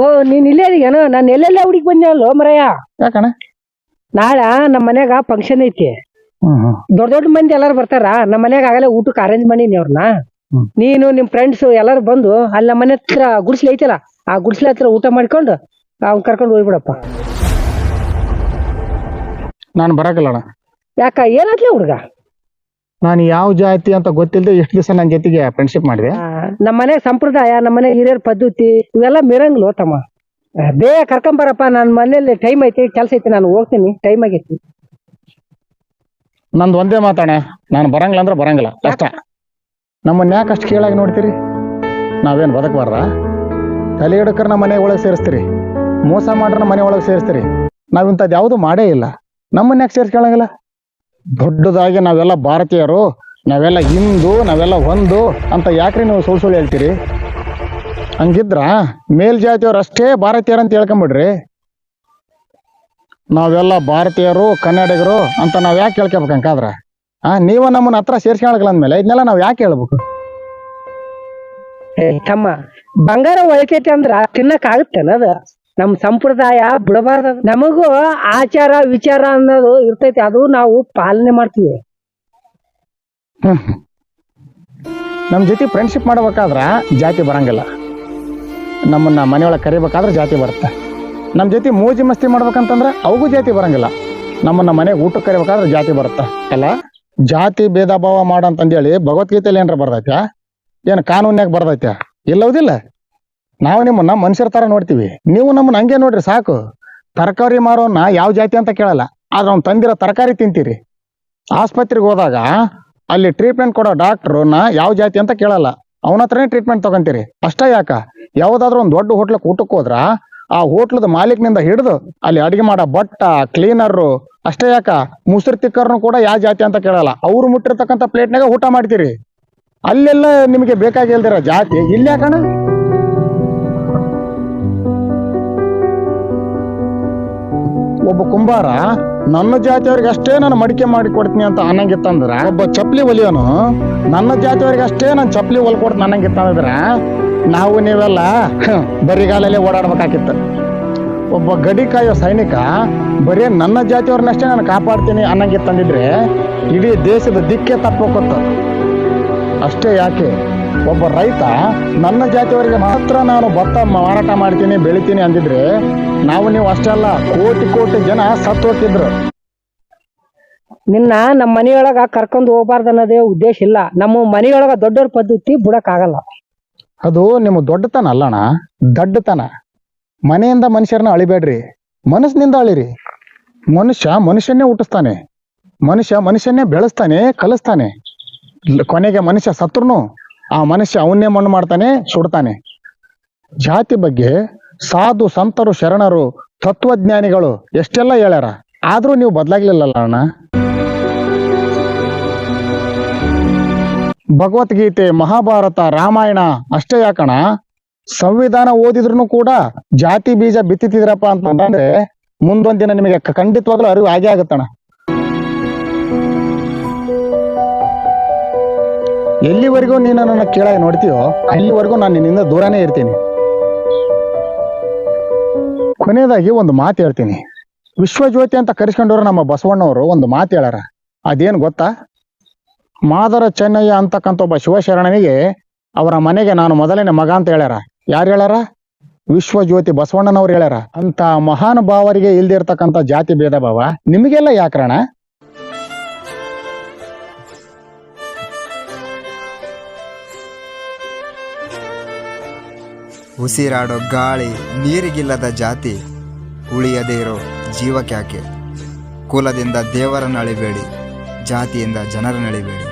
ಓ ನೀನ್ ಇಲ್ಲೇ ಇದೀಯೇನು ನಾನು ಎಲ್ಲೆಲ್ಲ ಹುಡುಗಿ ಬಂದ್ನಲ್ಲೋ ಮರಯ್ಯ ಯಾಕಣ ನಾಳೆ ನಮ್ಮ ಮನ್ಯಾಗ ಫಂಕ್ಷನ್ ಐತಿ. ಹ್ಮ್ ಹ್ಮ್. ದೊಡ್ಡ ದೊಡ್ಡ ಮಂದಿ ಎಲ್ಲಾರು ಬರ್ತಾರ. ನಮ್ಮ ಮನ್ಯಾಗ ಆಗಲೇ ಊಟಕ್ಕೆ ಅರೇಂಜ್ ಮಾಡೀನಿ ಅವ್ರನ್ನ ಹ್ಮ್. ನೀನು ನಿಮ್ ಫ್ರೆಂಡ್ಸ್ ಎಲ್ಲಾರು ಬಂದು ಅಲ್ಲಿ ನಮ್ಮ ಮನೆ ಹತ್ರ ಗುಡ್ಸ್ಲ ಐತಲ್ಲ ಆ ಗುಡ್ಸ್ಲ ಹತ್ರ ಊಟ ಮಾಡ್ಕೊಂಡು ಅವ್ನ್ ಕರ್ಕೊಂಡು ಹೋಗ್ಬಿಡಪ್ಪ. ನಾನು ಬರಕಲ್ಲಣ ಯಾಕ ಏನಾತ್ಲೆ ಹುಡುಗ? ನಾನು ಯಾವ ಜಾತಿ ಅಂತ ಗೊತ್ತಿಲ್ಲದೆ ಎಷ್ಟು ದಿವಸ ನನ್ನ ಜೊತೆಗೆ ಫ್ರೆಂಡ್ಶಿಪ್ ಮಾಡಿದೆ. ನಮ್ಮ ಮನೆ ಸಂಪ್ರದಾಯ ನಮ್ಮ ಮನೆ ಹಿರಿಯರ ಪದ್ಧತಿ ಇವೆಲ್ಲ ಮಿರಂಗ್ಲು ತಮ್ಮ. ಬೇಗ ಕರ್ಕೊಂಬರಪ್ಪ ನನ್ನ ಮನೇಲಿ ಟೈಮ್ ಐತಿ ಕೆಲಸ ಐತಿ ನಾನು ಹೋಗ್ತೀನಿ ಟೈಮ್ ಆಗೈತಿ ನಂದು ಒಂದೇ ಮಾತಾಣೆ ನಾನು ಬರಂಗಿಲ್ಲ ಅಂದ್ರೆ ಬರಂಗಿಲ್ಲ ಕಷ್ಟ ನಮ್ಮನ್ನ ಯಾಕೆ ಅಷ್ಟು ಕೀಳಾಗಿ ನೋಡ್ತೀರಿ? ನಾವೇನು ಬದಕಬಾರ್ದ? ತಲೆ ಹಿಡಕರ್ ನಮ್ಮ ಮನೆ ಒಳಗೆ ಸೇರಿಸ್ತೀರಿ. ಮೋಸ ಮಾಡ್ರ ನಮ್ಮ ಮನೆ ಒಳಗೆ ಸೇರಿಸ್ತೀರಿ. ನಾವಿಂಥದ್ದು ಯಾವುದು ಮಾಡೇ ಇಲ್ಲ. ನಮ್ಮನ್ನ ಯಾಕೆ ಸೇರಿಸ್ಕೊಳಂಗಿಲ್ಲ ದೊಡ್ಡದಾಗಿ ನಾವೆಲ್ಲ ಭಾರತೀಯರು, ನಾವೆಲ್ಲ ಹಿಂದೂ, ನಾವೆಲ್ಲ ಒಂದು ಅಂತ ಯಾಕ್ರಿ ನೀವು ಸುಳ್ಳು ಸುಳ್ಳು ಹೇಳ್ತೀರಿ? ಹಂಗಿದ್ರ ಮೇಲ್ಜಾತಿಯವ್ರು ಅಷ್ಟೇ ಭಾರತೀಯರು ಅಂತ ಹೇಳ್ಕೊಂಬಿಡ್ರಿ. ನಾವೆಲ್ಲ ಭಾರತೀಯರು, ಕನ್ನಡಿಗರು ಅಂತ ನಾವ್ ಯಾಕೆ ಕೇಳ್ಕೊಬೇಕಂಕಾದ್ರ ಆ, ನೀವು ನಮ್ಮನ್ನ ಹತ್ರ ಸೇರ್ಸ್ಕೊಳಕಲ್ಲ ಅಂದ್ಮೇಲೆ ಇದನ್ನೆಲ್ಲ ನಾವ್ ಯಾಕೆ ಹೇಳ್ಬೇಕು? ತಮ್ಮ, ಬಂಗಾರ ಒಳಕೈತಿ ಅಂದ್ರ ತಿನ್ನಕ್ ಆಗತ್ತೇನ ಅದ ನಮ್ ಸಂಪ್ರದಾಯ ಬಿಡಬಾರ್ದ. ನಮಗೂ ಆಚಾರ, ವಿಚಾರ ಅನ್ನೋದು ಇರ್ತೈತಿ. ಅದು ನಾವು ಪಾಲನೆ ಮಾಡ್ತೀವಿ. ಹ್ಮ್. ನಮ್ ಜೊತೆ ಫ್ರೆಂಡ್ಶಿಪ್ ಮಾಡ್ಬೇಕಾದ್ರ ಜಾತಿ ಬರಂಗಿಲ್ಲ. ನಮ್ಮನ್ನ ಮನೆಯೊಳಗೆ ಕರಿಬೇಕಾದ್ರೆ ಜಾತಿ ಬರುತ್ತೆ. ನಮ್ಮ ಜೊತೆ ಮೋಜಿ ಮಸ್ತಿ ಮಾಡ್ಬೇಕಂತಂದ್ರೆ ಅವಗೂ ಜಾತಿ ಬರಂಗಿಲ್ಲ. ನಮ್ಮನ್ನ ಮನೆಗೆ ಊಟಕ್ಕೆ ಕರಿಬೇಕಾದ್ರೆ ಜಾತಿ ಬರುತ್ತೆ. ಅಲ್ಲ, ಜಾತಿ ಭೇದ ಭಾವ ಮಾಡಂತಂದೇಳಿ ಭಗವದ್ಗೀತೆಯಲ್ಲಿ ಏನಾರ ಬರ್ದೈತ್ಯಾ? ಏನು ಕಾನೂನ್ಯಾಗ ಬರ್ದೈತ್ಯಾ? ಇಲ್ಲವುದಿಲ್ಲ ನಾವು ನಿಮ್ಮನ್ನ ಮನುಷ್ಯರ ತರ ನೋಡ್ತೀವಿ. ನೀವು ನಮ್ಮನ್ನ ಹಂಗೆ ನೋಡ್ರಿ, ಸಾಕು. ತರಕಾರಿ ಮಾರೋನ್ನ ಯಾವ ಜಾತಿ ಅಂತ ಕೇಳಲ್ಲ. ಆದ್ರೆ ಅವ್ನು ತಂದಿರೋ ತರಕಾರಿ ತಿಂತೀರಿ. ಆಸ್ಪತ್ರೆಗೆ ಹೋದಾಗ ಅಲ್ಲಿ ಟ್ರೀಟ್ಮೆಂಟ್ ಕೊಡೋ ಡಾಕ್ಟ್ರನ್ನ ಯಾವ ಜಾತಿ ಅಂತ ಕೇಳಲ್ಲ. ಅವನ ಹತ್ರನೇ ಟ್ರೀಟ್ಮೆಂಟ್ ತಗೊಂತೀರಿ. ಅಷ್ಟೇ ಯಾಕ? ಯಾವ್ದಾದ್ರು ಒಂದು ದೊಡ್ಡ ಹೋಟ್ಲಕ್ಕೆ ಊಟಕ್ಕೆ ಹೋದ್ರ ಆ ಹೋಟ್ಲದ ಮಾಲೀಕನಿಂದ ಹಿಡಿದು ಅಲ್ಲಿ ಅಡಿಗೆ ಮಾಡೋ ಬಟ್ಟ ಕ್ಲೀನರು ಅಷ್ಟೇ ಯಾಕ? ಮುಸುರು ತಿಕ್ಕರ್ನು ಕೂಡ ಯಾವ ಜಾತಿ ಅಂತ ಕೇಳಲ್ಲ. ಅವ್ರು ಮುಟ್ಟಿರ್ತಕ್ಕಂಥ ಪ್ಲೇಟ್ನಾಗ ಊಟ ಮಾಡ್ತೀರಿ. ಅಲ್ಲೆಲ್ಲ ನಿಮಗೆ ಬೇಕಾಗಿಲ್ದಿರ ಜಾತಿ. ಇಲ್ಲಿ ಯಾಕಣ ಒಬ್ಬ ಕುಂಬಾರ ನನ್ನ ಜಾತಿಯವ್ರಿಗೆ ಅಷ್ಟೇ ನಾನು ಮಡಿಕೆ ಮಾಡಿ ಕೊಡ್ತೀನಿ ಅಂತ ಅನ್ನಂಗಿತ್ತಂದ್ರ? ಒಬ್ಬ ಚಪ್ಲಿ ಒಲಿಯೋನು? ನನ್ನ ಜಾತಿಯವ್ರಿಗೆ ಅಷ್ಟೇ ನಾನು ಚಪ್ಲಿ ಹೊಲ್ಕೊಡ್ತೀನಿ ಅನ್ನಂಗಿತ್ತಂದ್ರ? ನಾವು ನೀವೆಲ್ಲ ಬರಿಗಾಲಲ್ಲಿ ಓಡಾಡ್ಬೇಕಾಗಿತ್ತು. ಒಬ್ಬ ಗಡಿ ಕಾಯೋ ಸೈನಿಕ ಬರೀ ನನ್ನ ಜಾತಿಯವ್ರನ್ನಷ್ಟೇ ನಾನು ಕಾಪಾಡ್ತೀನಿ ಅನ್ನಂಗಿತ್ತಂದಿದ್ರೆ ಇಡೀ ದೇಶದ ದಿಕ್ಕೆ ತಪ್ಪೋಕತ್ತು. ಅಷ್ಟೇ ಯಾಕೆ? ಒಬ್ಬ ರೈತ ನನ್ನ ಜಾತಿಯವರಿಗೆ ಮಾತ್ರ ನಾನು ಭತ್ತ ಮಾರಾಟ ಮಾಡ್ತೀನಿ ಬೆಳಿತೀನಿ ಅಂದಿದ್ರೆ ನಾವು ನೀವು ಅಷ್ಟೆಲ್ಲ ಕೋಟಿ ಕೋಟಿ ಜನ ಸತ್ತು ಹೋಗ್ತಿದ್ರು. ನಿನ್ನ ನಮ್ಮ ಮನೆಯೊಳಗ ಕರ್ಕೊಂಡು ಹೋಗ್ಬಾರ್ದು ಅನ್ನೋದೇ ಉದ್ದೇಶ ಇಲ್ಲ. ನಮ್ಮ ಮನೆಯೊಳಗ ದೊಡ್ಡವ್ರ ಪದ್ಧತಿ ಬಿಡಕ್ ಆಗಲ್ಲ ಅದು ನಿಮ್ಮ ದೊಡ್ಡತನ ಅಲ್ಲಣ್ಣ ದಡ್ಡತನ. ಮನೆಯಿಂದ ಮನುಷ್ಯರನ್ನ ಅಳಿಬೇಡ್ರಿ. ಮನಸ್ಸಿನಿಂದ ಅಳಿರಿ. ಮನುಷ್ಯ ಮನುಷ್ಯನ್ನೇ ಹುಟ್ಟಿಸ್ತಾನೆ. ಮನುಷ್ಯ ಮನುಷ್ಯನ್ನೇ ಬೆಳೆಸ್ತಾನೆ ಕಲಿಸ್ತಾನೆ. ಕೊನೆಗೆ ಮನುಷ್ಯ ಸತ್ರುನು. ಆ ಮನುಷ್ಯ ಅವನ್ನೇ ಮಣ್ಣು ಮಾಡ್ತಾನೆ, ಸುಡ್ತಾನೆ. ಜಾತಿ ಬಗ್ಗೆ ಸಾಧು, ಸಂತರು, ಶರಣರು, ತತ್ವಜ್ಞಾನಿಗಳು ಎಷ್ಟೆಲ್ಲ ಹೇಳ್ಯಾರ? ಆದ್ರೂ ನೀವು ಬದಲಾಗ್ಲಿಲ್ಲಲ್ಲ ಅಣ್ಣ. ಭಗವದ್ಗೀತೆ, ಮಹಾಭಾರತ, ರಾಮಾಯಣ ಅಷ್ಟೇ ಯಾಕಣ ಸಂವಿಧಾನ ಓದಿದ್ರು ಕೂಡ ಜಾತಿ ಬೀಜ ಬಿತ್ತಿದ್ರಪ್ಪ ಅಂತಂದ್ರೆ ಮುಂದೊಂದಿನ ದಿನ ನಿಮಗೆ ಖಂಡಿತವಾಗ್ಲೂ ಅರಿವು ಆಗೇ ಆಗತ್ತಣ ಎಲ್ಲಿವರೆಗೂ ನೀನು ನನ್ನ ಕೇಳಾಗಿ ನೋಡ್ತೀಯೋ ಅಲ್ಲಿವರೆಗೂ ನಾನು ನಿನ್ನಿಂದ ದೂರನೇ ಇರ್ತೀನಿ. ಕೊನೆಯದಾಗಿ ಒಂದು ಮಾತು ಹೇಳ್ತೀನಿ. ವಿಶ್ವಜ್ಯೋತಿ ಅಂತ ಕರೆಸ್ಕೊಂಡವ್ರು ನಮ್ಮ ಬಸವಣ್ಣವರು ಒಂದು ಮಾತು ಹೇಳಾರ ಅದೇನು ಗೊತ್ತಾ? ಮಾದರ ಚೆನ್ನಯ್ಯ ಅಂತಕ್ಕಂಥ ಒಬ್ಬ ಶಿವಶರಣನಿಗೆ ಅವರ ಮನೆಗೆ ನಾನು ಮೊದಲನೇ ಮಗ ಅಂತ ಹೇಳ್ಯಾರ. ಯಾರು ಹೇಳ್ಯಾರ? ವಿಶ್ವಜ್ಯೋತಿ ಬಸವಣ್ಣನವ್ರು ಹೇಳ್ಯಾರ. ಅಂತ ಮಹಾನುಭಾವರಿಗೆ ಇಲ್ದಿರ್ತಕ್ಕಂಥ ಜಾತಿ ಭೇದ ಭಾವ ನಿಮಗೆಲ್ಲ ಯಾಕ್ರಣ ಉಸಿರಾಡೋ ಗಾಳಿ ನೀರಿಗಿಲ್ಲದ ಜಾತಿ. ಉಳಿಯದೇ ಇರೋ ಜೀವಕ್ಯಾಕೆ? ಕುಲದಿಂದ ದೇವರನ್ನು ಅಳಿಬೇಡಿ ಜಾತಿಯಿಂದ ಜನರನ್ನು ಅಳಿಬೇಡಿ